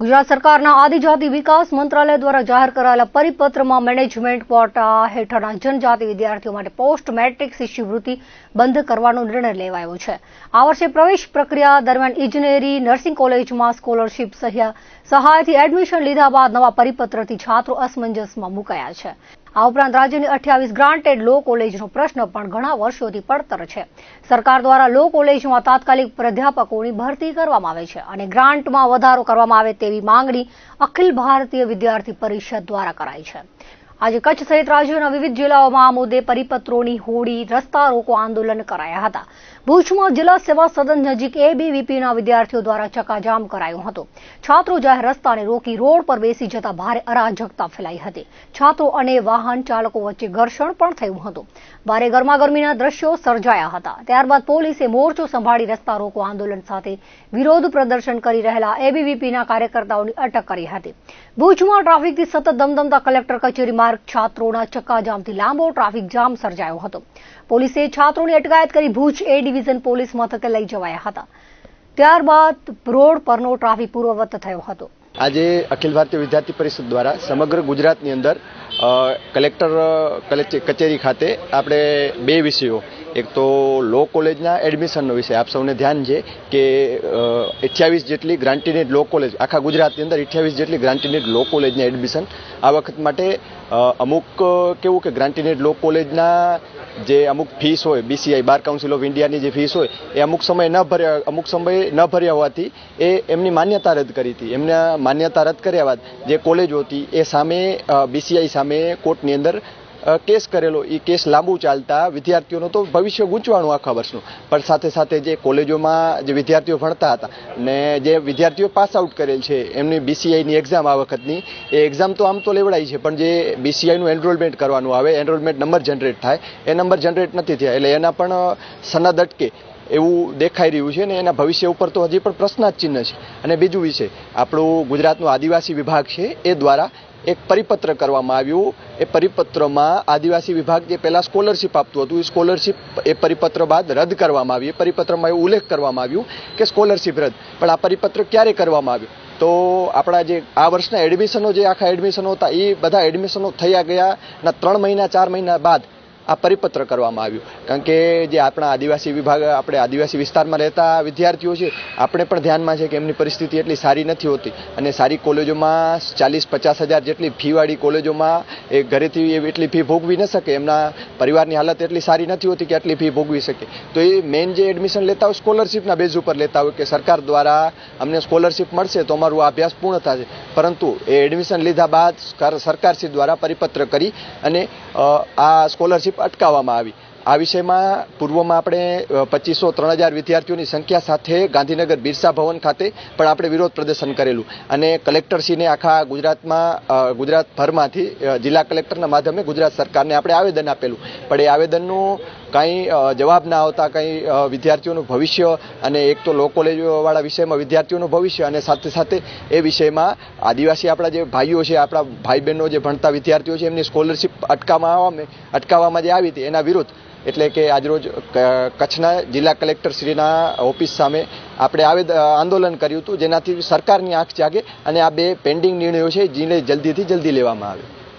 ગુજરાત સરકારના આદિજાતિ વિકાસ મંત્રાલય દ્વારા જાહેર કરાયેલા પરિપત્રમાં મેનેજમેન્ટ ક્વોટા હેઠળના જનજાતિ વિદ્યાર્થીઓ માટે પોસ્ટ મેટ્રિક શિષ્યવૃત્તિ બંધ કરવાનો નિર્ણય લેવાયો છે. આ વર્ષે પ્રવેશ પ્રક્રિયા દરમિયાન ઇજનેરી, નર્સિંગ કોલેજમાં સ્કોલરશીપ સહ્ય સહાયથી એડમિશન લીધા બાદ નવા પરિપત્રથી છાત્રો અસમંજસમાં મુકાયા છે. આ ઉપરાંત રાજ્યની અઠ્યાવીસ ગ્રાન્ટેડ લો કોલેજનો પ્રશ્ન પણ ઘણા વર્ષોથી પડતર છે. સરકાર દ્વારા લો કોલેજમાં તાત્કાલિક પ્રાધ્યાપકોની ભરતી કરવામાં આવે છે અને ગ્રાન્ટમાં વધારો કરવામાં આવે તેવી માંગણી અખિલ ભારતીય વિદ્યાર્થી પરિષદ દ્વારા કરાઈ છે. આજે કચ્છ સહિત રાજ્યના વિવિધ જિલ્લાઓમાં આ મુદ્દે પરિપત્રોની હોડી, રસ્તા રોકો આંદોલન કરાયા હતા. ભુજમાં જિલ્લા સેવા સદન નજીક એબીવીપીના વિદ્યાર્થીઓ દ્વારા ચકાજામ કરાયો હતો. છાત્રો જાહેર રસ્તાને રોકી રોડ પર બેસી જતા ભારે અરાજકતા ફેલાઈ હતી. છાત્રો અને વાહન ચાલકો વચ્ચે ઘર્ષણ પણ થયું હતું. ભારે ગરમાગરમીના દ્રશ્યો સર્જાયા હતા. ત્યારબાદ પોલીસે મોરચો સંભાળી રસ્તા રોકો આંદોલન સાથે વિરોધ પ્રદર્શન કરી રહેલા એબીવીપીના કાર્યકર્તાઓની અટક કરી હતી. ભુજમાં ટ્રાફિકથી સતત ધમધમતા કલેક્ટર કચેરી માર્ગ છાત્રોના ચક્કાજામથી લાંબો ટ્રાફિક જામ સર્જાયો હતો. પોલીસે છાત્રોની અટકાયત કરી ભુજ એ ડિવિઝન પોલીસ મથકે લઈ જવાયા હતા. ત્યારબાદ રોડ પરનો ટ્રાફિક પૂર્વવત થયો હતો. આજે અખિલ ભારતીય વિદ્યાર્થી પરિષદ દ્વારા સમગ્ર ગુજરાતની અંદર કલેક્ટર કચેરી ખાતે આપણે બે વિષયો એક તો લો કોલેજના એડમિશનનો વિષય. આપ સૌને ધ્યાન છે કે અઠ્યાવીસ જેટલી ગ્રાન્ટીનેડ લો કોલેજ આખા ગુજરાતની અંદર અઠ્યાવીસ જેટલી ગ્રાન્ટીનેડ લો કોલેજના એડમિશન આ વખત માટે અમુક કેવું કે ગ્રાન્ટીનેડ લો કોલેજના જે અમુક ફીસ હોય બીસીઆઈ બાર કાઉન્સિલ ઓફ ઇન્ડિયાની જે ફીસ હોય, એ અમુક સમયે ન ભર્યા, અમુક સમયે ન ભર્યા હોવાથી એ એમની માન્યતા રદ કરી હતી. એમના માન્યતા રદ કર્યા બાદ જે કોલેજો હતી, એ સામે બીસીઆઈ સામે કોર્ટની અંદર કેસ કરેલો એ કેસ લાંબુ ચાલતા વિદ્યાર્થીઓનું તો ભવિષ્ય ગૂંચવાનું આખા વર્ષનું. પણ સાથે સાથે જે કોલેજોમાં જે વિદ્યાર્થીઓ ભણતા હતા ને જે વિદ્યાર્થીઓ પાસ આઉટ કરેલ છે, એમની બીસીઆઈની એક્ઝામ આ વખતની, એ એક્ઝામ તો આમ તો લેવડાઈ છે, પણ જે બીસીઆઈનું એનરોલમેન્ટ કરવાનું આવે એનરોલમેન્ટ નંબર જનરેટ થાય, એ નંબર જનરેટ નથી થયા, એટલે એના પણ સનદ અટકે. એવું દેખાઈ રહ્યું છે ને એના ભવિષ્ય ઉપર તો હજી પણ પ્રશ્નાર્થ ચિહ્ન છે. અને બીજું વિશે આપણું ગુજરાતનું આદિવાસી વિભાગ છે, એ દ્વારા એક પરિપત્ર કરવામાં આવ્યું. એ પરિપત્રમાં આદિવાસી વિભાગ જે પહેલાં સ્કોલરશિપ આપતું હતું, એ સ્કોલરશિપ એ પરિપત્ર બાદ રદ કરવામાં આવી એ પરિપત્રમાં એવું ઉલ્લેખ કરવામાં આવ્યું કે સ્કોલરશિપ રદ. પણ આ પરિપત્ર ક્યારે કરવામાં આવ્યું? તો આપણા જે આ વર્ષના એડમિશનો, જે આખા એડમિશનો હતા, એ બધા એડમિશનો થયા ગયા ના ત્રણ મહિના, ચાર મહિના બાદ. આ પરિપત્ર કરવામાં આવ્યું. કારણ કે જે આપણા આદિવાસી વિભાગ, આપણે આદિવાસી વિસ્તારમાં રહેતા વિદ્યાર્થીઓ છે, આપણે પણ ધ્યાનમાં છે કે એમની પરિસ્થિતિ એટલી સારી નથી હોતી. અને સારી કોલેજોમાં ચાલીસ પચાસ હજાર જેટલી ફીવાળી કોલેજોમાં એ ઘરેથી એટલી ફી ભોગવી ન શકે. એમના પરિવારની હાલત એટલી સારી નથી હોતી કે આટલી ફી ભોગવી શકે. તો એ મેઇન જે એડમિશન લેતા હોય, સ્કોલરશિપના બેઝ ઉપર લેતા હોય કે સરકાર દ્વારા અમને સ્કોલરશિપ મળશે તો અમારું અભ્યાસ પૂર્ણ થશે. પરંતુ એ એડમિશન લીધા બાદ સરકારશ્રી દ્વારા પરિપત્ર કરી અને આ સ્કોલરશિપ અટકાવવામાં આવી. આ વિષયમાં પૂર્વમાં આપણે પચીસો ત્રણ હજાર વિદ્યાર્થીઓની સંખ્યા સાથે ગાંધીનગર બિરસા ભવન ખાતે પણ આપણે વિરોધ પ્રદર્શન કરેલું. અને કલેક્ટરશ્રીને આખા ગુજરાતમાં ગુજરાતભરમાંથી જિલ્લા કલેક્ટરના માધ્યમે ગુજરાત સરકારને આપણે આવેદન આપેલું. પણ એ આવેદનનું કાંઈ જવાબ ના આવતા કંઈ વિદ્યાર્થીઓનું ભવિષ્ય અને એક તો લો કોલેજવાળા વિષયમાં વિદ્યાર્થીઓનું ભવિષ્ય અને સાથે સાથે એ વિષયમાં આદિવાસી આપણા જે ભાઈઓ છે, આપણા ભાઈ બહેનો જે ભણતા વિદ્યાર્થીઓ છે, એમની સ્કોલરશિપ અટકાવવામાં અટકાવવામાં જે આવી હતી, એના વિરુદ્ધ. એટલે કે આજરોજ કચ્છના જિલ્લા કલેક્ટર શ્રીના ઓફિસ સામે આપણે આવેદ આંદોલન કર્યું હતું, જેનાથી સરકારની આંખ જાગે અને આ બે પેન્ડિંગ નિર્ણયો છે જેને જલ્દીથી જલ્દી લેવામાં આવે.